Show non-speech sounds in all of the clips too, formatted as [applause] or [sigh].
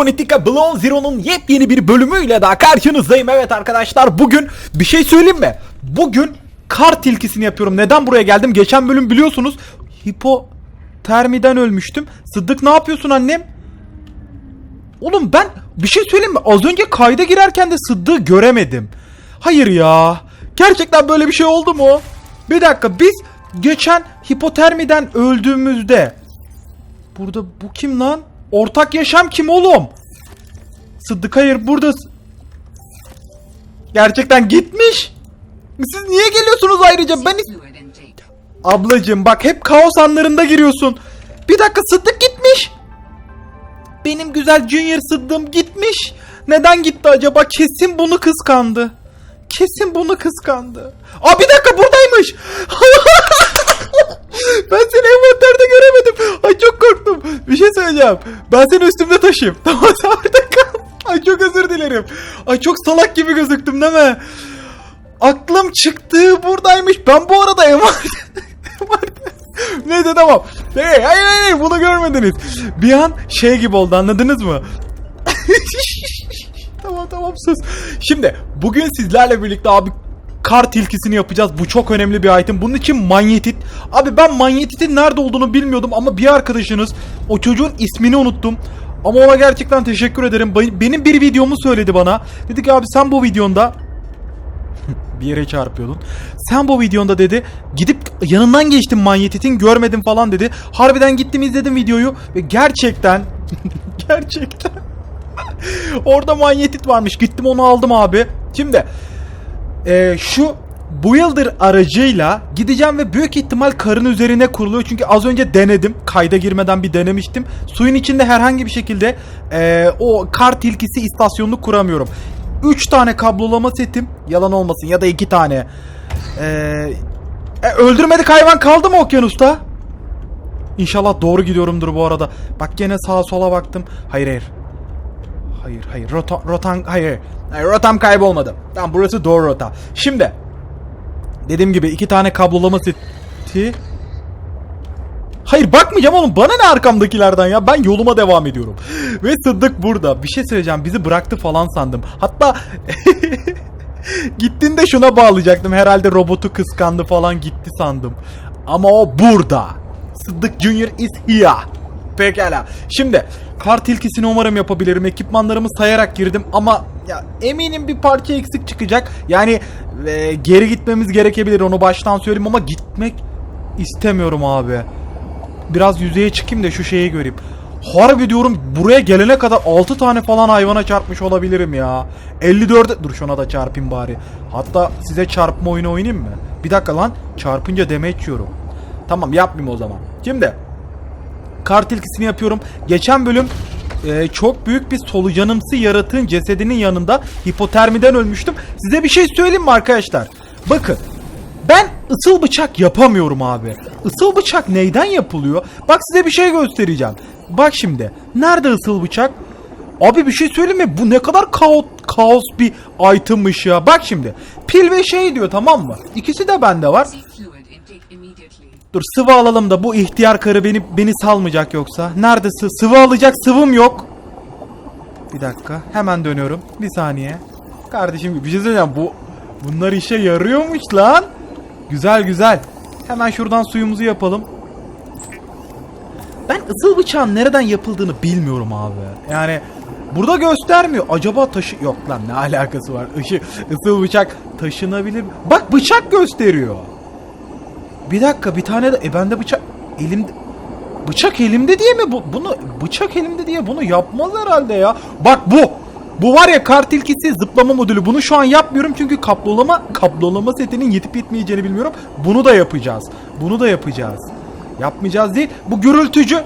Subnautica Blown Zero'nun yepyeni bir bölümüyle daha karşınızdayım. Evet arkadaşlar bugün bir şey söyleyeyim mi? Bugün kar tilkisini yapıyorum. Neden buraya geldim? Geçen bölüm biliyorsunuz hipotermiden ölmüştüm. Sıddık ne yapıyorsun annem? Oğlum ben bir şey söyleyeyim mi? Az önce kayda girerken de Sıddık'ı göremedim. Hayır ya. Gerçekten böyle bir şey oldu mu? Bir dakika biz geçen hipotermiden öldüğümüzde Burada bu kim lan? Ortak yaşam kim oğlum? Sıddık hayır burada. Gerçekten gitmiş. Siz niye geliyorsunuz ayrıca? Ben. Ablacım bak hep kaos anlarında giriyorsun. Bir dakika Sıddık gitmiş. Benim güzel Junior Sıddım gitmiş. Neden gitti acaba? Kesin bunu kıskandı. Kesin bunu kıskandı. Aa bir dakika buradaymış. [laughs] ben seni envanterde göremedim. Ay çok korktum. Bir şey söyleyeceğim. Ben seni üstümde taşıyayım. [laughs] Tamam sen orada kal. Ay çok özür dilerim. Ay çok salak gibi gözüktüm değil mi? Aklım çıktı buradaymış. Ben bu arada emanet... [laughs] Neyse tamam. Hey, hayır hayır bunu görmediniz. Bir an şey gibi oldu anladınız mı? [laughs] tamam tamam sus. Şimdi bugün sizlerle birlikte abi kar tilkisini yapacağız. Bu çok önemli bir item. Bunun için manyetit. Abi ben manyetitin nerede olduğunu bilmiyordum ama bir arkadaşınız o çocuğun ismini unuttum. Ama ona gerçekten teşekkür ederim. Be- Benim bir videomu söyledi bana. Dedi ki abi sen bu videonda [laughs] bir yere çarpıyordun. Sen bu videonda dedi gidip yanından geçtim manyetitin görmedim falan dedi. Harbiden gittim izledim videoyu ve gerçekten [laughs] gerçekten [laughs] orada manyetit varmış. Gittim onu aldım abi. Şimdi e, şu Builder aracıyla gideceğim ve büyük ihtimal karın üzerine kuruluyor. Çünkü az önce denedim. Kayda girmeden bir denemiştim. Suyun içinde herhangi bir şekilde e, o kar tilkisi istasyonunu kuramıyorum. 3 tane kablolama setim. Yalan olmasın ya da 2 tane. E, e, öldürmedik hayvan kaldı mı okyanusta? İnşallah doğru gidiyorumdur bu arada. Bak gene sağa sola baktım. Hayır hayır. Hayır hayır. Rota, rotan hayır. hayır. Rotam kaybolmadı. Tamam burası doğru rota. Şimdi dediğim gibi iki tane kablolama seti. Hayır bakmayacağım oğlum. Bana ne arkamdakilerden ya? Ben yoluma devam ediyorum. Ve Sıddık burada. Bir şey söyleyeceğim. Bizi bıraktı falan sandım. Hatta [laughs] gittiğinde şuna bağlayacaktım. Herhalde robotu kıskandı falan gitti sandım. Ama o burada. Sıddık Junior is here. Pekala. Şimdi kar tilkisini umarım yapabilirim. Ekipmanlarımı sayarak girdim ama ya eminim bir parça eksik çıkacak. Yani e, geri gitmemiz gerekebilir onu baştan söyleyeyim ama gitmek istemiyorum abi. Biraz yüzeye çıkayım da şu şeyi göreyim. Harbi diyorum buraya gelene kadar 6 tane falan hayvana çarpmış olabilirim ya. 54'e... Dur şuna da çarpayım bari. Hatta size çarpma oyunu oynayayım mı? Bir dakika lan. Çarpınca damage yiyorum. Tamam yapmayayım o zaman. Şimdi kar tilkisini yapıyorum. Geçen bölüm e, çok büyük bir solucanımsı yaratığın cesedinin yanında hipotermiden ölmüştüm. Size bir şey söyleyeyim mi arkadaşlar? Bakın ben ısıl bıçak yapamıyorum abi. Isıl bıçak neyden yapılıyor? Bak size bir şey göstereceğim. Bak şimdi. Nerede ısıl bıçak? Abi bir şey söyleyeyim mi? Bu ne kadar kaos, kaos bir itemmış ya. Bak şimdi. Pil ve şey diyor tamam mı? İkisi de bende var. Dur sıvı alalım da bu ihtiyar karı beni beni salmayacak yoksa. Nerede sı sıvı alacak sıvım yok. Bir dakika hemen dönüyorum. Bir saniye. Kardeşim bir şey söyleyeceğim bu bunlar işe yarıyormuş lan. Güzel güzel. Hemen şuradan suyumuzu yapalım. Ben ısıl bıçağın nereden yapıldığını bilmiyorum abi. Yani burada göstermiyor. Acaba taşı yok lan ne alakası var? [laughs] Işı, ısıl bıçak taşınabilir. Bak bıçak gösteriyor. Bir dakika bir tane de e bende bıçak elimde bıçak elimde diye mi bu bunu bıçak elimde diye bunu yapmaz herhalde ya. Bak bu. Bu var ya kar tilkisi zıplama modülü. Bunu şu an yapmıyorum çünkü kaplolama kaplolama setinin yetip yetmeyeceğini bilmiyorum. Bunu da yapacağız. Bunu da yapacağız. Yapmayacağız değil. Bu gürültücü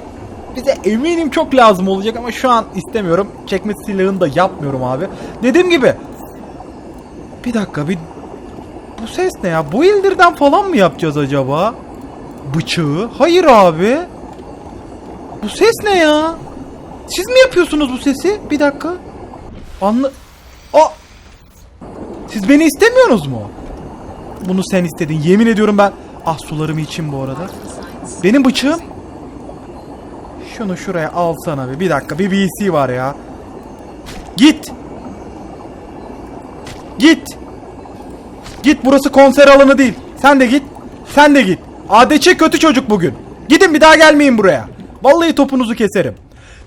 bize eminim çok lazım olacak ama şu an istemiyorum. Çekme silahını da yapmıyorum abi. Dediğim gibi bir dakika bir bu ses ne ya? Bu ildirden falan mı yapacağız acaba? Bıçağı? Hayır abi. Bu ses ne ya? Siz mi yapıyorsunuz bu sesi? Bir dakika. Anla... Aa! Siz beni istemiyorsunuz mu? Bunu sen istedin. Yemin ediyorum ben... Ah sularımı için bu arada. Benim bıçağım. Şunu şuraya alsana bir. Bir dakika bir BC var ya. Git. Git. Git burası konser alanı değil. Sen de git. Sen de git. ADC kötü çocuk bugün. Gidin bir daha gelmeyin buraya. Vallahi topunuzu keserim.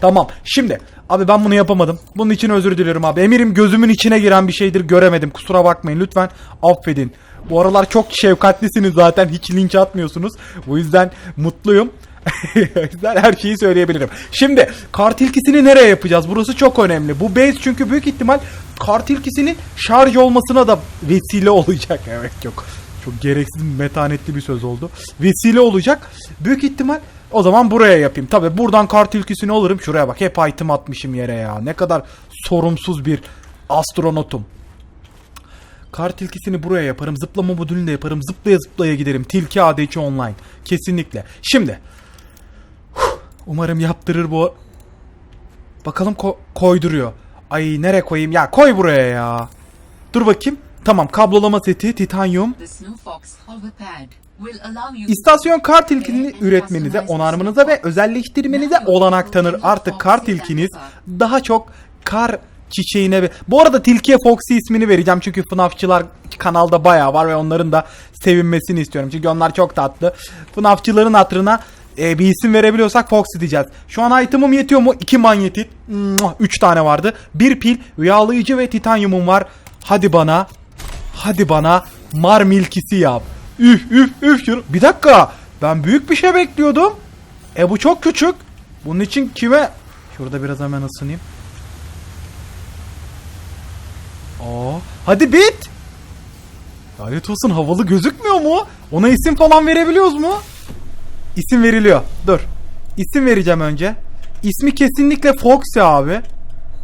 Tamam. Şimdi abi ben bunu yapamadım. Bunun için özür dilerim abi. Emirim gözümün içine giren bir şeydir göremedim. Kusura bakmayın lütfen affedin. Bu aralar çok şefkatlisiniz zaten. Hiç linç atmıyorsunuz. Bu yüzden mutluyum. Yüzden her şeyi söyleyebilirim. Şimdi kar tilkisini nereye yapacağız? Burası çok önemli. Bu base çünkü büyük ihtimal kar tilkisinin şarj olmasına da vesile olacak. [laughs] Evet yok. Çok gereksiz metanetli bir söz oldu. Vesile olacak. Büyük ihtimal o zaman buraya yapayım. Tabi buradan kar tilkisini alırım. Şuraya bak hep item atmışım yere ya. Ne kadar sorumsuz bir astronotum. Kar tilkisini buraya yaparım. Zıplama modülünü de yaparım. Zıplaya zıplaya giderim. Tilki ADC online. Kesinlikle. Şimdi. Umarım yaptırır bu. Bakalım ko- koyduruyor. Ay nereye koyayım? Ya koy buraya ya. Dur bakayım. Tamam kablolama seti, titanyum. İstasyon kar tilkini üretmenize, onarmanıza ve özelleştirmenize olanak tanır. Artık kar tilkiniz daha çok kar çiçeğine ve... Bu arada tilkiye Foxy ismini vereceğim çünkü FNAFçılar kanalda bayağı var ve onların da sevinmesini istiyorum. Çünkü onlar çok tatlı. FNAFçıların hatırına e, bir isim verebiliyorsak Foxy diyeceğiz. Şu an item'ım yetiyor mu? 2 manyetit. 3 tane vardı. Bir pil, rüyalayıcı ve titanyumum var. Hadi bana. Hadi bana mar milkisi yap. Üf üf üf. Bir dakika. Ben büyük bir şey bekliyordum. E bu çok küçük. Bunun için kime... Şurada biraz hemen ısınayım. Aa, hadi bit. Lanet olsun havalı gözükmüyor mu? Ona isim falan verebiliyoruz mu? İsim veriliyor. Dur. İsim vereceğim önce. İsmi kesinlikle Foxy abi.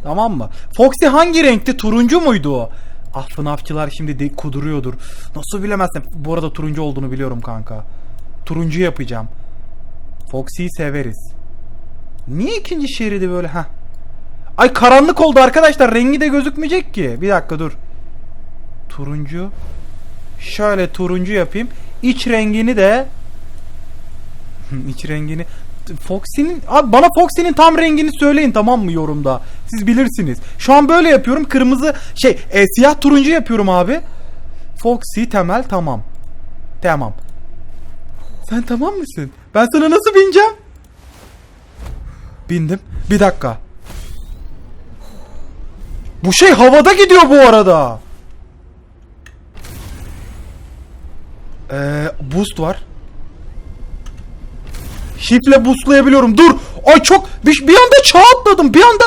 Tamam mı? Foxy hangi renkti? Turuncu muydu o? Ah FNAFçılar şimdi de kuduruyordur. Nasıl bilemezsin? Bu arada turuncu olduğunu biliyorum kanka. Turuncu yapacağım. Foxy'yi severiz. Niye ikinci şeridi böyle? ha? Ay karanlık oldu arkadaşlar. Rengi de gözükmeyecek ki. Bir dakika dur. Turuncu. Şöyle turuncu yapayım. İç rengini de [laughs] İç rengini Foxy'nin abi bana Foxy'nin tam rengini söyleyin tamam mı yorumda. Siz bilirsiniz. Şu an böyle yapıyorum. Kırmızı şey e, siyah turuncu yapıyorum abi. Foxy temel tamam. Tamam. Sen tamam mısın? Ben sana nasıl bineceğim? Bindim. Bir dakika. Bu şey havada gidiyor bu arada. Ee, boost var. Şifle boostlayabiliyorum. Dur. Ay çok bir, bir anda çağ atladım. Bir anda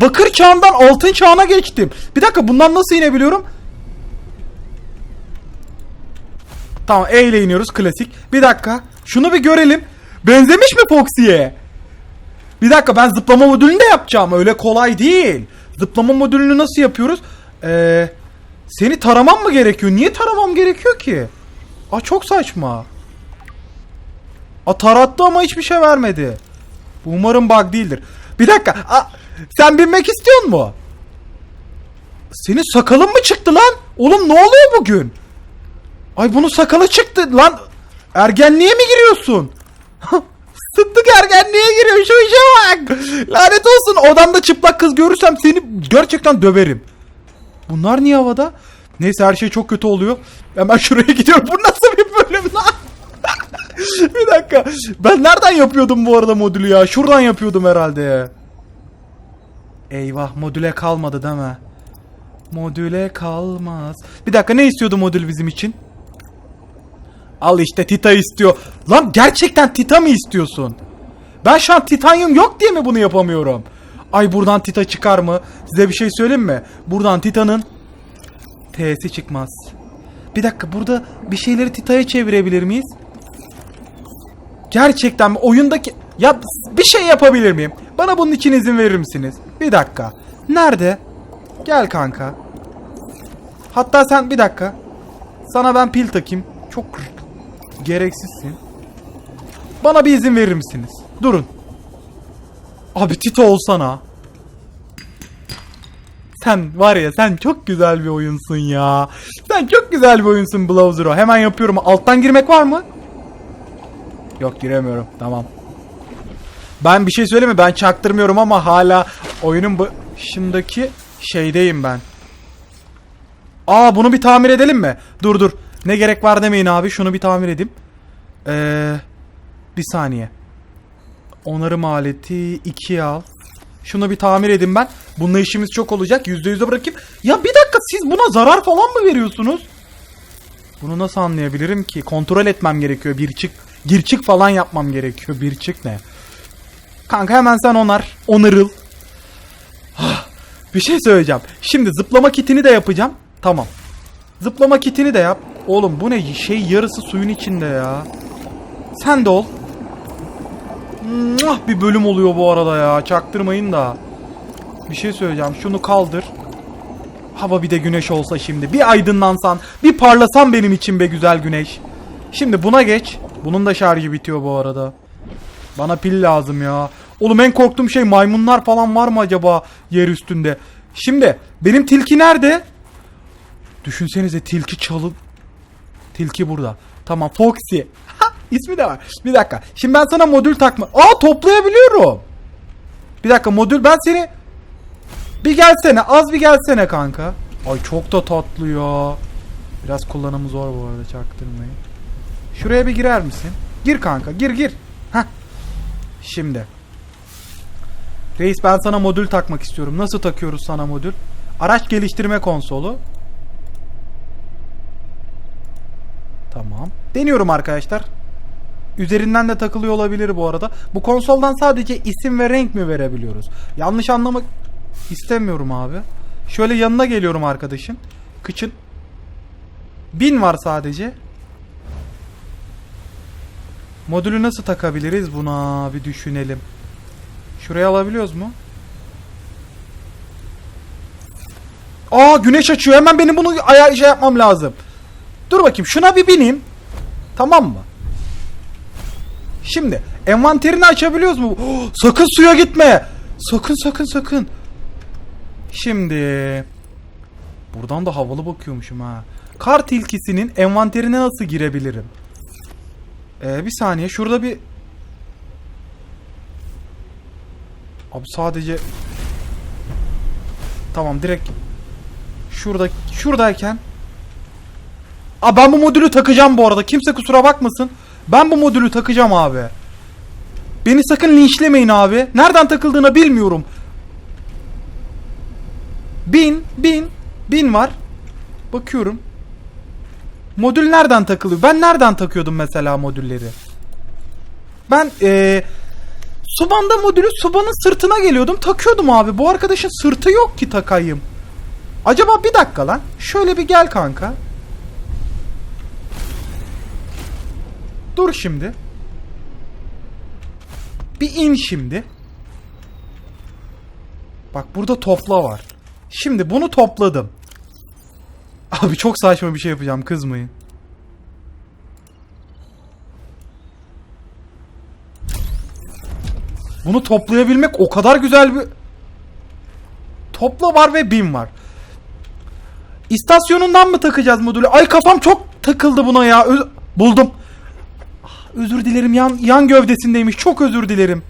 bakır çağından altın çağına geçtim. Bir dakika bundan nasıl inebiliyorum? Tamam E ile iniyoruz klasik. Bir dakika. Şunu bir görelim. Benzemiş mi Foxy'ye? Bir dakika ben zıplama modülünü de yapacağım. Öyle kolay değil. Zıplama modülünü nasıl yapıyoruz? Ee, seni taramam mı gerekiyor? Niye taramam gerekiyor ki? Aa çok saçma. A tarattı ama hiçbir şey vermedi. Bu umarım bug değildir. Bir dakika. Aa, sen binmek istiyor mu? Senin sakalın mı çıktı lan? Oğlum ne oluyor bugün? Ay bunun sakalı çıktı lan. Ergenliğe mi giriyorsun? [laughs] Sıddık ergenliğe giriyor şu işe bak. Lanet olsun odamda çıplak kız görürsem seni gerçekten döverim. Bunlar niye havada? Neyse her şey çok kötü oluyor. Hemen şuraya gidiyorum. Bu nasıl bir bölüm lan? [laughs] bir dakika. Ben nereden yapıyordum bu arada modülü ya? Şuradan yapıyordum herhalde. Eyvah modüle kalmadı değil mi? Modüle kalmaz. Bir dakika ne istiyordu modül bizim için? Al işte Tita istiyor. Lan gerçekten Tita mı istiyorsun? Ben şu an titanyum yok diye mi bunu yapamıyorum? Ay buradan Tita çıkar mı? Size bir şey söyleyeyim mi? Buradan Tita'nın T'si çıkmaz. Bir dakika burada bir şeyleri Tita'ya çevirebilir miyiz? Gerçekten mi? Oyundaki... Ya bir şey yapabilir miyim? Bana bunun için izin verir misiniz? Bir dakika. Nerede? Gel kanka. Hatta sen bir dakika. Sana ben pil takayım. Çok gereksizsin. Bana bir izin verir misiniz? Durun. Abi Tito olsana. Sen var ya sen çok güzel bir oyunsun ya. Sen çok güzel bir oyunsun Blow Zero. Hemen yapıyorum. Alttan girmek var mı? Yok giremiyorum. Tamam. Ben bir şey söyleyeyim mi? Ben çaktırmıyorum ama hala oyunun bu Şimdiki şeydeyim ben. Aa bunu bir tamir edelim mi? Dur dur. Ne gerek var demeyin abi. Şunu bir tamir edeyim. Ee, bir saniye. Onarım aleti 2'ye al. Şunu bir tamir edin ben. Bununla işimiz çok olacak. %100'e bırakayım. Ya bir dakika siz buna zarar falan mı veriyorsunuz? Bunu nasıl anlayabilirim ki? Kontrol etmem gerekiyor. Bir çık, gir çık falan yapmam gerekiyor. Bir çık ne? Kanka hemen sen onar. Onarıl. Ah, Bir şey söyleyeceğim. Şimdi zıplama kitini de yapacağım. Tamam. Zıplama kitini de yap. Oğlum bu ne şey yarısı suyun içinde ya. Sen de ol. Muah, bir bölüm oluyor bu arada ya. Çaktırmayın da. Bir şey söyleyeceğim. Şunu kaldır. Hava bir de güneş olsa şimdi. Bir aydınlansan, bir parlasan benim için be güzel güneş. Şimdi buna geç. Bunun da şarjı bitiyor bu arada. Bana pil lazım ya. Oğlum en korktuğum şey maymunlar falan var mı acaba yer üstünde? Şimdi benim tilki nerede? Düşünsenize tilki çalı... Tilki burada. Tamam Foxy. Ha, ismi de var. Bir dakika. Şimdi ben sana modül takma... Aa toplayabiliyorum. Bir dakika modül ben seni... Bir gelsene az bir gelsene kanka. Ay çok da tatlı ya. Biraz kullanımı zor bu arada çaktırmayın. Şuraya bir girer misin? Gir kanka gir gir. Heh. Şimdi. Reis ben sana modül takmak istiyorum. Nasıl takıyoruz sana modül? Araç geliştirme konsolu. Tamam. Deniyorum arkadaşlar. Üzerinden de takılıyor olabilir bu arada. Bu konsoldan sadece isim ve renk mi verebiliyoruz? Yanlış anlamak istemiyorum abi. Şöyle yanına geliyorum arkadaşın. Kıçın. Bin var sadece. Modülü nasıl takabiliriz buna bir düşünelim. Şuraya alabiliyoruz mu? Aa güneş açıyor. Hemen benim bunu aya şey yapmam lazım. Dur bakayım şuna bir bineyim. Tamam mı? Şimdi envanterini açabiliyoruz mu? Oh, sakın suya gitme. Sakın sakın sakın. Şimdi buradan da havalı bakıyormuşum ha. Kar tilkisinin envanterine nasıl girebilirim? Ee, bir saniye şurada bir Abi sadece Tamam direkt Şurada şuradayken Aa ben bu modülü takacağım bu arada. Kimse kusura bakmasın. Ben bu modülü takacağım abi. Beni sakın linçlemeyin abi. Nereden takıldığını bilmiyorum. Bin, bin, bin var. Bakıyorum. Modül nereden takılıyor? Ben nereden takıyordum mesela modülleri? Ben eee Suban'da modülü Suban'ın sırtına geliyordum. Takıyordum abi. Bu arkadaşın sırtı yok ki takayım. Acaba bir dakika lan. Şöyle bir gel kanka. Dur şimdi. Bir in şimdi. Bak burada topla var. Şimdi bunu topladım. Abi çok saçma bir şey yapacağım kızmayın. Bunu toplayabilmek o kadar güzel bir... Topla var ve bin var. İstasyonundan mı takacağız modülü? Ay kafam çok takıldı buna ya. Ö- buldum. Özür dilerim yan, yan gövdesindeymiş. Çok özür dilerim.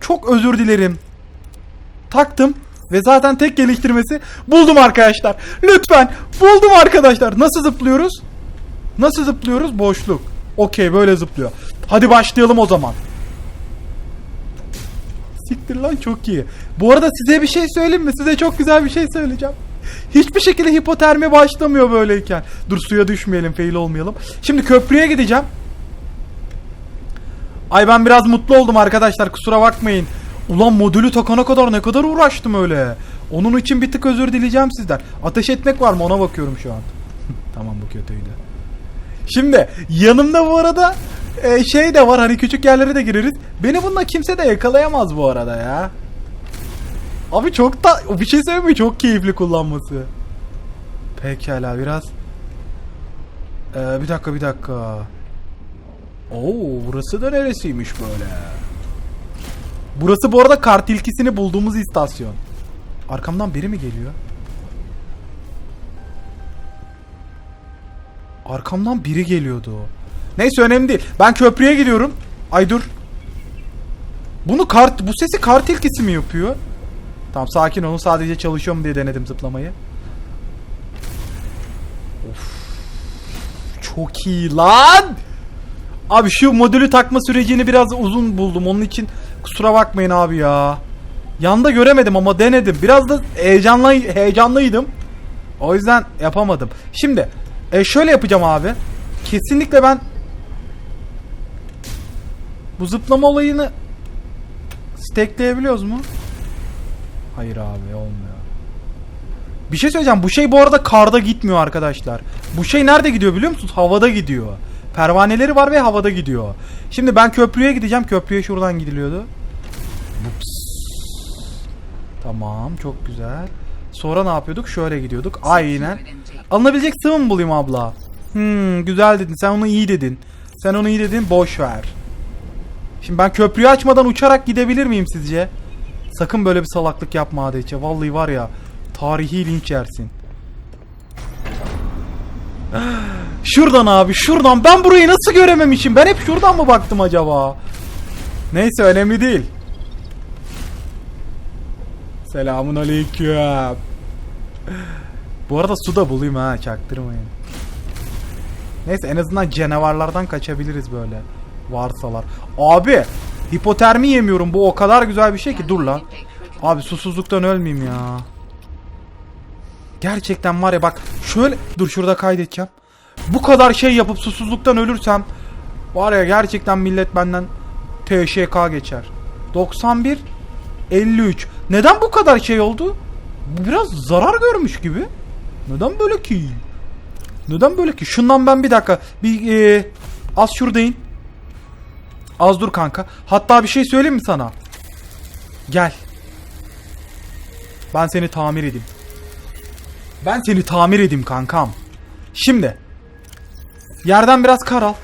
Çok özür dilerim. Taktım. Ve zaten tek geliştirmesi buldum arkadaşlar. Lütfen buldum arkadaşlar. Nasıl zıplıyoruz? Nasıl zıplıyoruz? Boşluk. Okey böyle zıplıyor. Hadi başlayalım o zaman. Siktir lan çok iyi. Bu arada size bir şey söyleyeyim mi? Size çok güzel bir şey söyleyeceğim. Hiçbir şekilde hipotermi başlamıyor böyleyken. Dur suya düşmeyelim, fail olmayalım. Şimdi köprüye gideceğim. Ay ben biraz mutlu oldum arkadaşlar kusura bakmayın. Ulan modülü takana kadar ne kadar uğraştım öyle. Onun için bir tık özür dileyeceğim sizden. Ateş etmek var mı ona bakıyorum şu an. [laughs] tamam bu kötüydü. Şimdi yanımda bu arada e, şey de var hani küçük yerlere de gireriz. Beni bununla kimse de yakalayamaz bu arada ya. Abi çok da bir şey söyleyeyim? Çok keyifli kullanması. Pekala biraz. Ee, bir dakika bir dakika. Oo burası da neresiymiş böyle? Burası bu arada kart ilkisini bulduğumuz istasyon. Arkamdan biri mi geliyor? Arkamdan biri geliyordu. Neyse önemli değil. Ben köprüye gidiyorum. Ay dur. Bunu kart bu sesi kart ilkisi mi yapıyor? Tamam sakin olun. Sadece çalışıyorum diye denedim zıplamayı. Of. Çok iyi lan. Abi şu modülü takma sürecini biraz uzun buldum. Onun için kusura bakmayın abi ya. Yanda göremedim ama denedim. Biraz da heyecanlı heyecanlıydım. O yüzden yapamadım. Şimdi e, şöyle yapacağım abi. Kesinlikle ben bu zıplama olayını Stackleyebiliyoruz mu? Hayır abi olmuyor. Bir şey söyleyeceğim. Bu şey bu arada karda gitmiyor arkadaşlar. Bu şey nerede gidiyor biliyor musunuz? Havada gidiyor. Pervaneleri var ve havada gidiyor. Şimdi ben köprüye gideceğim. Köprüye şuradan gidiliyordu. Tamam çok güzel. Sonra ne yapıyorduk? Şöyle gidiyorduk. Aynen. Alınabilecek sıvı mı bulayım abla? Hmm güzel dedin. Sen onu iyi dedin. Sen onu iyi dedin. Boş ver. Şimdi ben köprüyü açmadan uçarak gidebilir miyim sizce? Sakın böyle bir salaklık yapma ADC. Vallahi var ya tarihi linç yersin. [gasps] Şuradan abi şuradan. Ben burayı nasıl görememişim? Ben hep şuradan mı baktım acaba? Neyse önemli değil. Selamun aleyküm. [gasps] Bu arada su da bulayım ha çaktırmayın. Neyse en azından canavarlardan kaçabiliriz böyle. Varsalar. Abi hipotermi yemiyorum. Bu o kadar güzel bir şey ki. Dur lan. Abi susuzluktan ölmeyeyim ya. Gerçekten var ya bak şöyle dur şurada kaydedeceğim. Bu kadar şey yapıp susuzluktan ölürsem var ya gerçekten millet benden TŞK geçer. 91 53. Neden bu kadar şey oldu? Biraz zarar görmüş gibi. Neden böyle ki? Neden böyle ki? Şundan ben bir dakika bir e, az şurada in. Az dur kanka. Hatta bir şey söyleyeyim mi sana? Gel. Ben seni tamir edeyim. Ben seni tamir edeyim kankam. Şimdi. Yerden biraz kar al.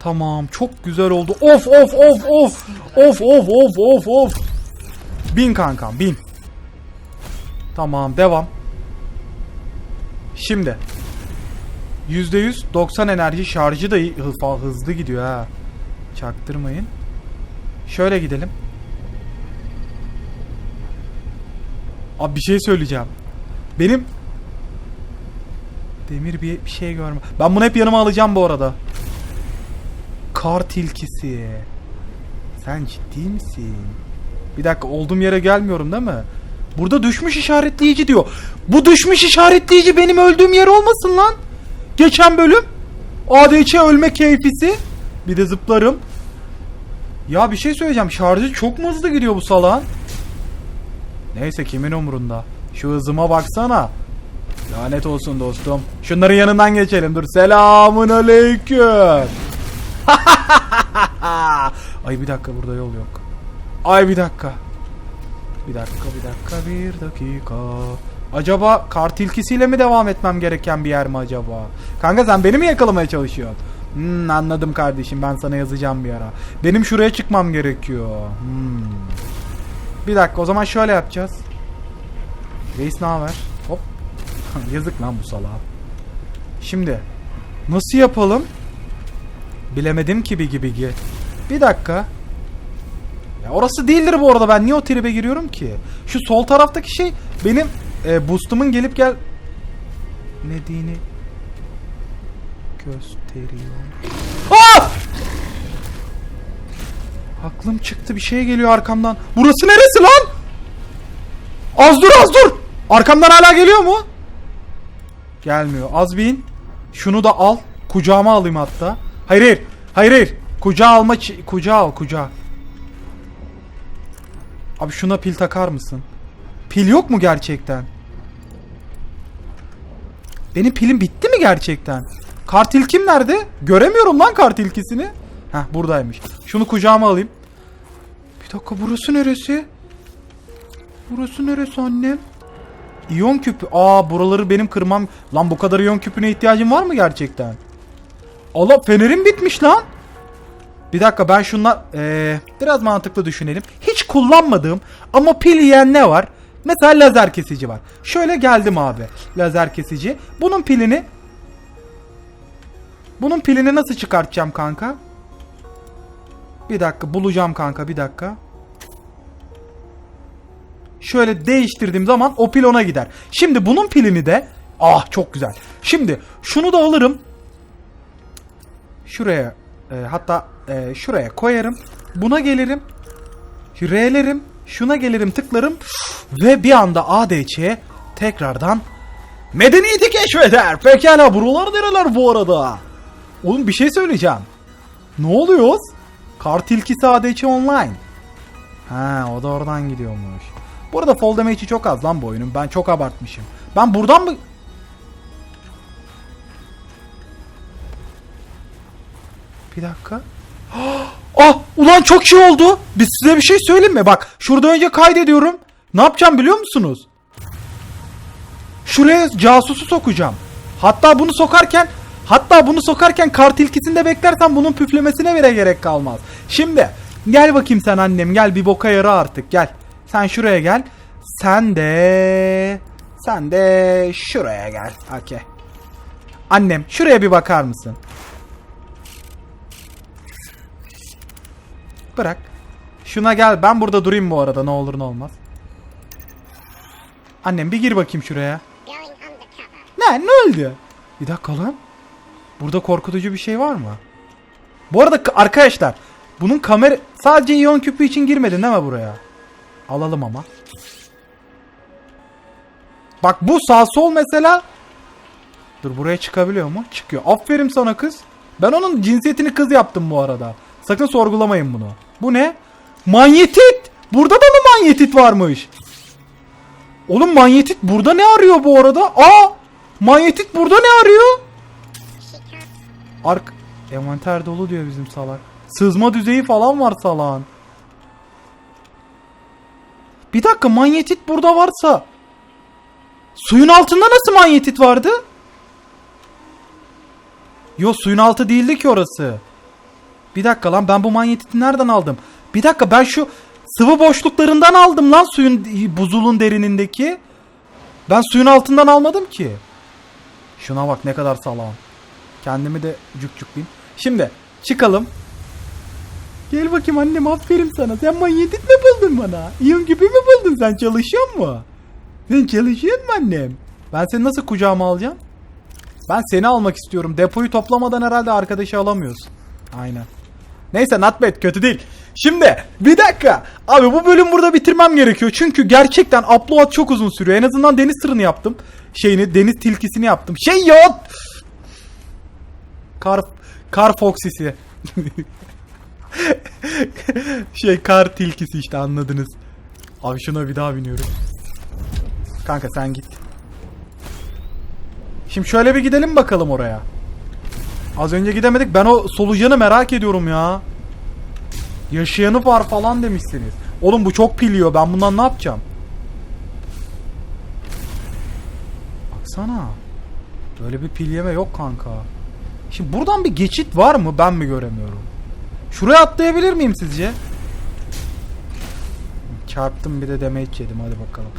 Tamam çok güzel oldu. Of of of of. Of of of of of. Bin kankam bin. Tamam devam. Şimdi. %100 90 enerji şarjı da hızlı gidiyor ha. Çaktırmayın. Şöyle gidelim. Abi bir şey söyleyeceğim. Benim demir bir, bir şey görme. Ben bunu hep yanıma alacağım bu arada. Kar tilkisi. Sen ciddi misin? Bir dakika olduğum yere gelmiyorum değil mi? Burada düşmüş işaretleyici diyor. Bu düşmüş işaretleyici benim öldüğüm yer olmasın lan. Geçen bölüm ADC ölme keyfisi. Bir de zıplarım. Ya bir şey söyleyeceğim. Şarjı çok mu hızlı gidiyor bu salağın? Neyse kimin umurunda. Şu hızıma baksana. Lanet olsun dostum. Şunların yanından geçelim. Dur. Selamun aleyküm. [laughs] Ay bir dakika burada yol yok. Ay bir dakika. Bir dakika bir dakika bir dakika. Acaba kar tilkisiyle mi devam etmem gereken bir yer mi acaba? Kanka sen beni mi yakalamaya çalışıyorsun? Hmm, anladım kardeşim ben sana yazacağım bir ara. Benim şuraya çıkmam gerekiyor. Hmm. Bir dakika o zaman şöyle yapacağız. Reis ne haber? Hop. [laughs] Yazık lan bu salağa. Şimdi nasıl yapalım? Bilemedim ki bir gibi. Bir dakika. Ya orası değildir bu arada ben niye o tribe giriyorum ki? Şu sol taraftaki şey benim e, boost'umun gelip gel dediğini gösteriyor. Ah! Aklım çıktı bir şey geliyor arkamdan. Burası neresi lan? Az dur az dur. Arkamdan hala geliyor mu? Gelmiyor. Az bir in. Şunu da al. Kucağıma alayım hatta. Hayır hayır. Hayır hayır. Kucağa alma kucağa al kucağa. Abi şuna pil takar mısın? Pil yok mu gerçekten? Benim pilim bitti mi gerçekten? Kartil kim nerede? Göremiyorum lan kartilkisini. Heh buradaymış. Şunu kucağıma alayım. Bir dakika burası neresi? Burası neresi annem? İyon küpü. Aa buraları benim kırmam. Lan bu kadar iyon küpüne ihtiyacım var mı gerçekten? Allah fenerim bitmiş lan. Bir dakika ben şunlar ee, biraz mantıklı düşünelim. Hiç kullanmadığım ama pil yiyen ne var? Mesela lazer kesici var. Şöyle geldim abi. Lazer kesici. Bunun pilini bunun pilini nasıl çıkartacağım kanka? Bir dakika bulacağım kanka bir dakika. şöyle değiştirdiğim zaman o pil ona gider. Şimdi bunun pilini de ah çok güzel. Şimdi şunu da alırım. Şuraya e, hatta e, şuraya koyarım. Buna gelirim. R'lerim. Şuna gelirim tıklarım. Ve bir anda ADC tekrardan medeniyeti keşfeder. Pekala buralar nereler bu arada? Oğlum bir şey söyleyeceğim. Ne oluyoruz? Kar tilkisi ADC online. Ha o da oradan gidiyormuş. Bu arada fall damage'i çok az lan bu oyunun. Ben çok abartmışım. Ben buradan mı... Bir dakika. [gasps] Ah ulan çok iyi oldu. Biz size bir şey söyleyeyim mi? Bak şurada önce kaydediyorum. Ne yapacağım biliyor musunuz? Şuraya casusu sokacağım. Hatta bunu sokarken hatta bunu sokarken kart ilkisinde beklersen bunun püflemesine bile gerek kalmaz. Şimdi gel bakayım sen annem gel bir boka yara artık gel. Sen şuraya gel. Sen de sen de şuraya gel. Okey. Annem şuraya bir bakar mısın? Bırak. Şuna gel. Ben burada durayım bu arada. Ne olur ne olmaz. Annem bir gir bakayım şuraya. Ne? Ne oldu? Bir dakika lan. Burada korkutucu bir şey var mı? Bu arada arkadaşlar bunun kamera sadece iyon küpü için girmedin değil mi buraya? Alalım ama. Bak bu sağ sol mesela. Dur buraya çıkabiliyor mu? Çıkıyor. Aferin sana kız. Ben onun cinsiyetini kız yaptım bu arada. Sakın sorgulamayın bunu. Bu ne? Manyetit. Burada da mı manyetit varmış? Oğlum manyetit burada ne arıyor bu arada? Aa! Manyetit burada ne arıyor? Ark envanter dolu diyor bizim salak. Sızma düzeyi falan var salağın. Bir dakika manyetit burada varsa suyun altında nasıl manyetit vardı? Yo suyun altı değildi ki orası. Bir dakika lan ben bu manyetiti nereden aldım? Bir dakika ben şu sıvı boşluklarından aldım lan suyun buzulun derinindeki. Ben suyun altından almadım ki. Şuna bak ne kadar salağım. Kendimi de cükcükleyeyim. Şimdi çıkalım. Gel bakayım annem aferin sana. Sen manyetit mi buldun bana? İyon gibi mi buldun sen çalışıyor mu? Sen çalışıyor mu annem? Ben seni nasıl kucağıma alacağım? Ben seni almak istiyorum. Depoyu toplamadan herhalde arkadaşı alamıyorsun. Aynen. Neyse not bad kötü değil. Şimdi bir dakika. Abi bu bölüm burada bitirmem gerekiyor. Çünkü gerçekten upload çok uzun sürüyor. En azından deniz tırını yaptım. Şeyini deniz tilkisini yaptım. Şey yok. Kar kar foksisi. şey kar tilkisi işte anladınız. Abi şuna bir daha biniyorum. Kanka sen git. Şimdi şöyle bir gidelim bakalım oraya. Az önce gidemedik. Ben o solucanı merak ediyorum ya. Yaşayanı var falan demişsiniz. Oğlum bu çok piliyor. Ben bundan ne yapacağım? Baksana. Böyle bir pil yeme yok kanka. Şimdi buradan bir geçit var mı? Ben mi göremiyorum? Şuraya atlayabilir miyim sizce? Çarptım bir de damage yedim. Hadi bakalım.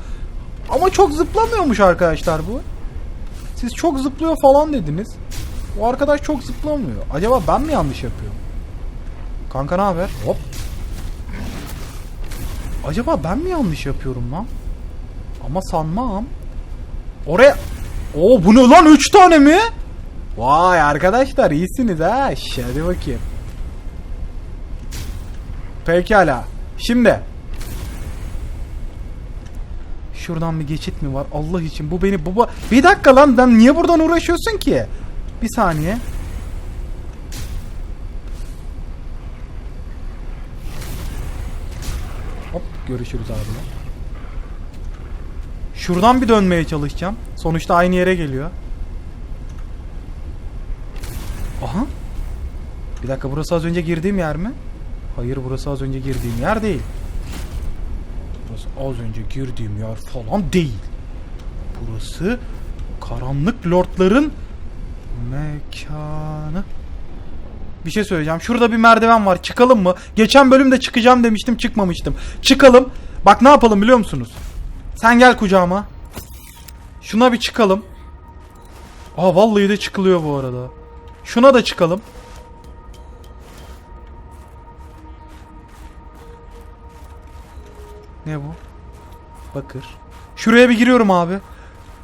Ama çok zıplamıyormuş arkadaşlar bu. Siz çok zıplıyor falan dediniz. O arkadaş çok zıplamıyor. Acaba ben mi yanlış yapıyorum? Kanka ne haber? Hop. Acaba ben mi yanlış yapıyorum lan? Ama sanmam. Oraya... Oo bu ne lan 3 tane mi? Vay arkadaşlar iyisiniz ha. Hadi bakayım. Pekala. Şimdi. Şuradan bir geçit mi var? Allah için bu beni baba... Bir dakika lan ben niye buradan uğraşıyorsun ki? Bir saniye. Hop görüşürüz abiler. Şuradan bir dönmeye çalışacağım. Sonuçta aynı yere geliyor. Bir dakika burası az önce girdiğim yer mi? Hayır burası az önce girdiğim yer değil. Burası az önce girdiğim yer falan değil. Burası karanlık lordların mekanı. Bir şey söyleyeceğim. Şurada bir merdiven var. Çıkalım mı? Geçen bölümde çıkacağım demiştim. Çıkmamıştım. Çıkalım. Bak ne yapalım biliyor musunuz? Sen gel kucağıma. Şuna bir çıkalım. Aa vallahi de çıkılıyor bu arada. Şuna da çıkalım. Ne bu? Bakır. Şuraya bir giriyorum abi.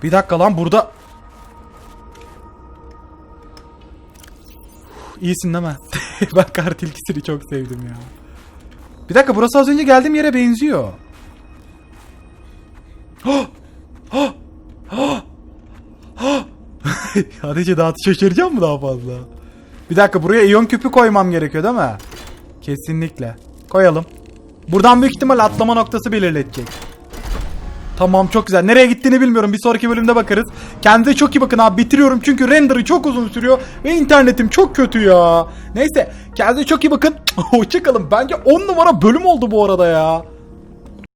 Bir dakika lan burada. İyisin değil mi? [laughs] ben kar tilkisini çok sevdim ya. Bir dakika burası az önce geldiğim yere benziyor. [gasps] Sadece daha şaşıracağım mı daha fazla? Bir dakika buraya iyon küpü koymam gerekiyor değil mi? Kesinlikle. Koyalım. Buradan büyük ihtimal atlama noktası belirletecek. Tamam çok güzel. Nereye gittiğini bilmiyorum. Bir sonraki bölümde bakarız. Kendinize çok iyi bakın abi. Bitiriyorum çünkü render'ı çok uzun sürüyor. Ve internetim çok kötü ya. Neyse. Kendinize çok iyi bakın. [laughs] Hoşçakalın. Bence 10 numara bölüm oldu bu arada ya.